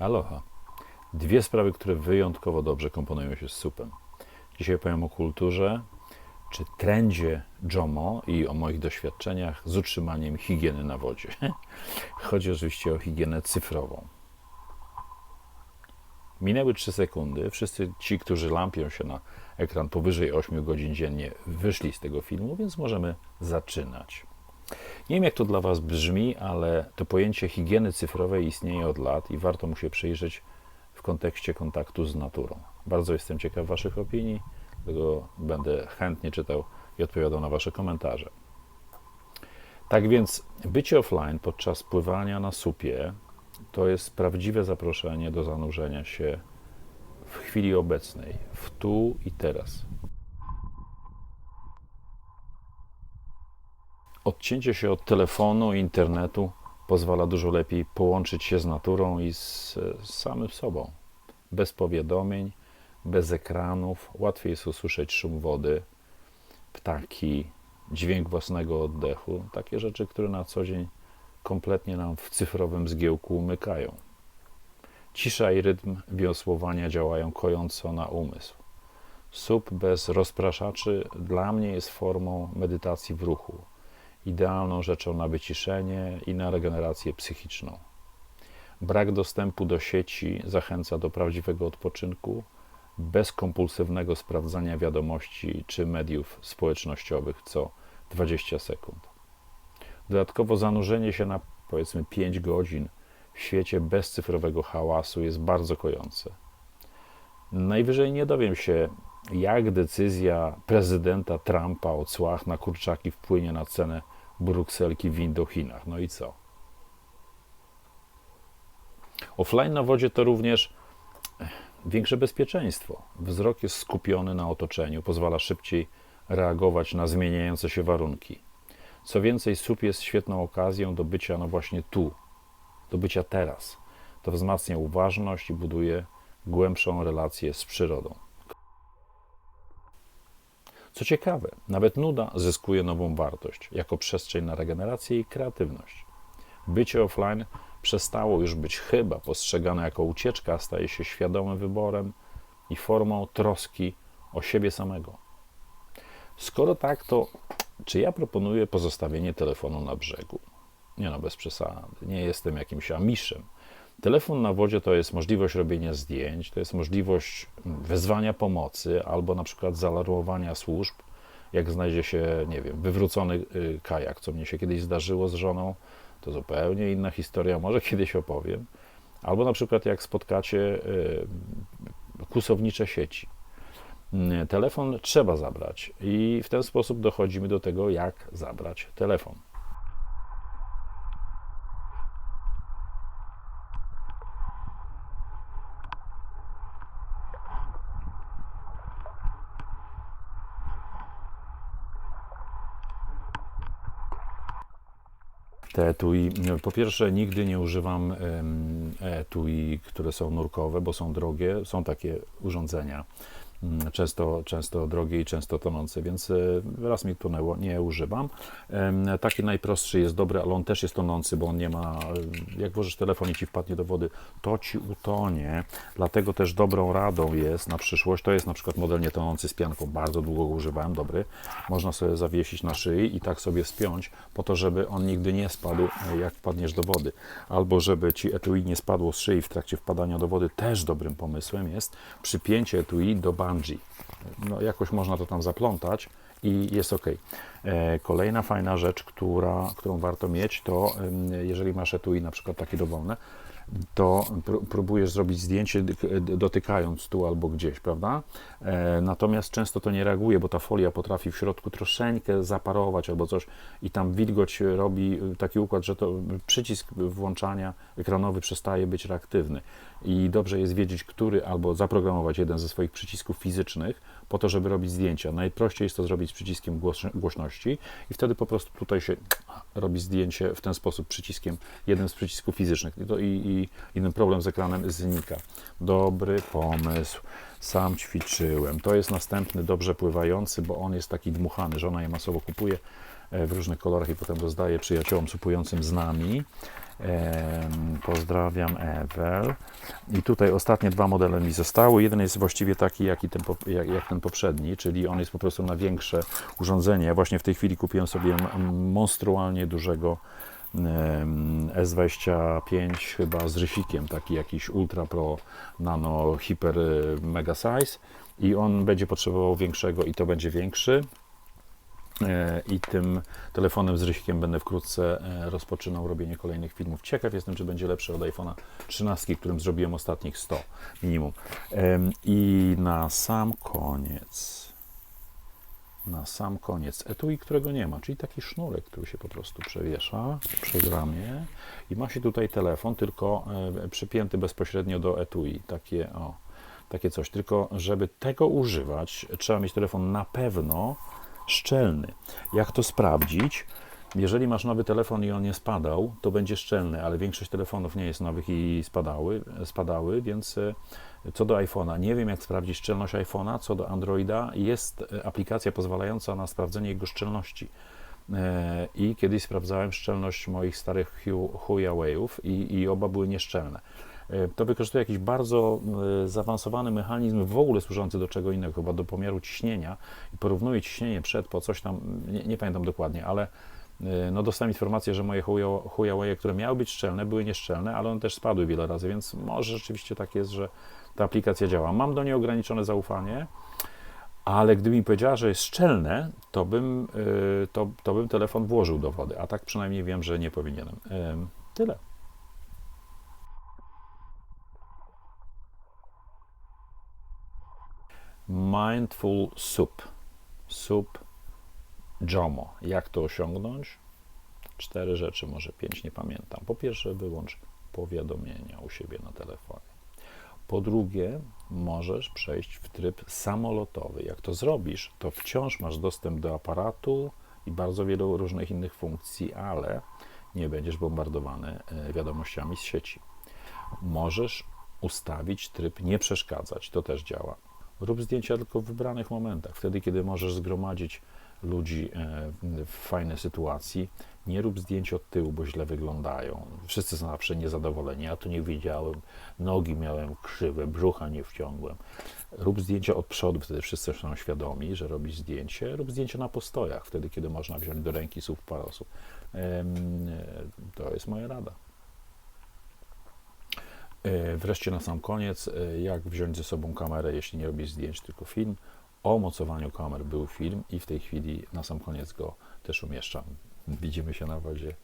Aloha. Dwie sprawy, które wyjątkowo dobrze komponują się z supem. Dzisiaj powiem o kulturze, czy trendzie JOMO i o moich doświadczeniach z utrzymaniem higieny na wodzie. Chodzi oczywiście o higienę cyfrową. Minęły 3 sekundy. Wszyscy ci, którzy lampią się na ekran powyżej 8 godzin dziennie, wyszli z tego filmu, więc możemy zaczynać. Nie wiem, jak to dla Was brzmi, ale to pojęcie higieny cyfrowej istnieje od lat i warto mu się przyjrzeć w kontekście kontaktu z naturą. Bardzo jestem ciekaw Waszych opinii, dlatego będę chętnie czytał i odpowiadał na Wasze komentarze. Tak więc, bycie offline podczas pływania na supie to jest prawdziwe zaproszenie do zanurzenia się w chwili obecnej, w tu i teraz. Odcięcie się od telefonu internetu pozwala dużo lepiej połączyć się z naturą i z, z samym sobą. Bez powiadomień, bez ekranów, łatwiej jest usłyszeć szum wody, ptaki, dźwięk własnego oddechu, takie rzeczy, które na co dzień kompletnie nam w cyfrowym zgiełku umykają. Cisza i rytm wiosłowania działają kojąco na umysł. Sup bez rozpraszaczy dla mnie jest formą medytacji w ruchu, idealną rzeczą na wyciszenie i na regenerację psychiczną. Brak dostępu do sieci zachęca do prawdziwego odpoczynku, bez kompulsywnego sprawdzania wiadomości czy mediów społecznościowych co 20 sekund. Dodatkowo zanurzenie się na powiedzmy 5 godzin w świecie bez cyfrowego hałasu jest bardzo kojące. Najwyżej nie dowiem się, jak decyzja prezydenta Trumpa o cłach na kurczaki wpłynie na cenę brukselki w Indochinach. No i co? Offline na wodzie to również większe bezpieczeństwo. Wzrok jest skupiony na otoczeniu, pozwala szybciej reagować na zmieniające się warunki. Co więcej, SUP jest świetną okazją do bycia no właśnie tu, do bycia teraz. To wzmacnia uważność i buduje głębszą relację z przyrodą. Co ciekawe, nawet nuda zyskuje nową wartość jako przestrzeń na regenerację i kreatywność. Bycie offline przestało już być chyba postrzegane jako ucieczka, staje się świadomym wyborem i formą troski o siebie samego. Skoro tak, to czy ja proponuję pozostawienie telefonu na brzegu? Nie no, bez przesady. Nie jestem jakimś amiszem. Telefon na wodzie to jest możliwość robienia zdjęć, to jest możliwość wezwania pomocy albo na przykład zaalarmowania służb, jak znajdzie się, nie wiem, wywrócony y, kajak, co mnie się kiedyś zdarzyło z żoną, to zupełnie inna historia, może kiedyś opowiem. Albo na przykład jak spotkacie y, kłusownicze sieci. Y, telefon trzeba zabrać i w ten sposób dochodzimy do tego, jak zabrać telefon. Te etui, po pierwsze, nigdy nie używam etui, które są nurkowe, bo są drogie. Są takie urządzenia, często, często drogie i często tonące, więc e, raz mi tonęło, nie używam. Taki najprostszy jest dobry, ale on też jest tonący, bo on nie ma, jak włożysz telefon i ci wpadnie do wody, to ci utonie. Dlatego też dobrą radą jest na przyszłość, to jest na przykład model nietonący z pianką, bardzo długo go używałem, dobry. Można sobie zawiesić na szyi i tak sobie spiąć, po to, żeby on nigdy nie spadł, e, jak wpadniesz do wody. Albo żeby ci etui nie spadło z szyi w trakcie wpadania do wody, też dobrym pomysłem jest przypięcie etui do No, jakoś można to tam zaplątać i jest ok. E, Kolejna fajna rzecz, która, którą warto mieć, to jeżeli masz etui na przykład takie dowolne, to pró- próbujesz zrobić zdjęcie dotykając tu albo gdzieś, prawda? E, Natomiast często to nie reaguje, bo ta folia potrafi w środku troszeczkę zaparować albo coś i tam wilgoć robi taki układ, że to przycisk włączania ekranowy przestaje być reaktywny. I dobrze jest wiedzieć, który albo zaprogramować jeden ze swoich przycisków fizycznych po to, żeby robić zdjęcia. Najprościej jest to zrobić z przyciskiem głośności i wtedy po prostu tutaj się robi zdjęcie w ten sposób przyciskiem, jednym z przycisków fizycznych i, to, i, i, i ten problem z ekranem znika. Dobry pomysł. Sam ćwiczyłem. To jest następny dobrze pływający, bo on jest taki dmuchany. Żona je masowo kupuje e, w różnych kolorach i potem rozdaje przyjaciołom supującym z nami. Pozdrawiam Ewel. I tutaj ostatnie dwa modele mi zostały. Jeden jest właściwie taki, jak, i ten, jak, jak ten poprzedni, czyli on jest po prostu na większe urządzenie. Ja właśnie w tej chwili kupiłem sobie monstrualnie dużego S25 chyba z rysikiem, taki jakiś Ultra Pro Nano Hyper y, Mega Size i on będzie potrzebował większego i to będzie większy. E, I tym telefonem z rysikiem będę wkrótce e, rozpoczynał robienie kolejnych filmów. Ciekaw jestem, czy będzie lepszy od iPhone'a 13, którym zrobiłem ostatnich 100 minimum. I na sam koniec, na sam koniec etui, którego nie ma, czyli taki sznurek, który się po prostu przewiesza przez ramię i ma się tutaj telefon, tylko e, przypięty bezpośrednio do etui. Takie, o, takie coś. Tylko, żeby tego używać, trzeba mieć telefon na pewno szczelny. Jak to sprawdzić? Jeżeli masz nowy telefon i on nie spadał, to będzie szczelny, ale większość telefonów nie jest nowych i spadały, spadały więc e, co do iPhone'a, nie wiem jak sprawdzić szczelność iPhone'a, co do Androida jest e, aplikacja pozwalająca na sprawdzenie jego szczelności. E, I kiedyś sprawdzałem szczelność moich starych Hu- Huawei'ów i, i oba były nieszczelne. To wykorzystuje jakiś bardzo zaawansowany mechanizm, w ogóle służący do czego innego, chyba do pomiaru ciśnienia i porównuje ciśnienie przed, po coś tam, nie, nie pamiętam dokładnie, ale no dostałem informację, że moje Huawei- które miały być szczelne, były nieszczelne, ale one też spadły wiele razy, więc może rzeczywiście tak jest, że ta aplikacja działa. Mam do niej ograniczone zaufanie, ale gdyby mi powiedziała, że jest szczelne, to bym, e, to, to bym telefon włożył do wody, a tak przynajmniej wiem, że nie powinienem. Em, Tyle. Mindful Soup. Soup Jomo. Jak to osiągnąć? Cztery rzeczy, może pięć, nie pamiętam. Po pierwsze, wyłącz powiadomienia u siebie na telefonie. Po drugie, możesz przejść w tryb samolotowy. Jak to zrobisz, to wciąż masz dostęp do aparatu i bardzo wielu różnych innych funkcji, ale nie będziesz bombardowany e, wiadomościami z sieci. Możesz ustawić tryb nie przeszkadzać, to też działa. Rób zdjęcia tylko w wybranych momentach, wtedy kiedy możesz zgromadzić ludzi e, w fajnej sytuacji. Nie rób zdjęć od tyłu, bo źle wyglądają. Wszyscy są zawsze niezadowoleni. Ja tu nie widziałem, nogi miałem krzywe, brzucha nie wciągłem. Rób zdjęcia od przodu, wtedy wszyscy są świadomi, że robisz zdjęcie. Rób zdjęcia na postojach, wtedy kiedy można wziąć do ręki słów parę osób. To jest moja rada. E, Wreszcie na sam koniec, e, jak wziąć ze sobą kamerę, jeśli nie robisz zdjęć, tylko film. O mocowaniu kamer był film i w tej chwili na sam koniec go też umieszczam. Widzimy się na wodzie.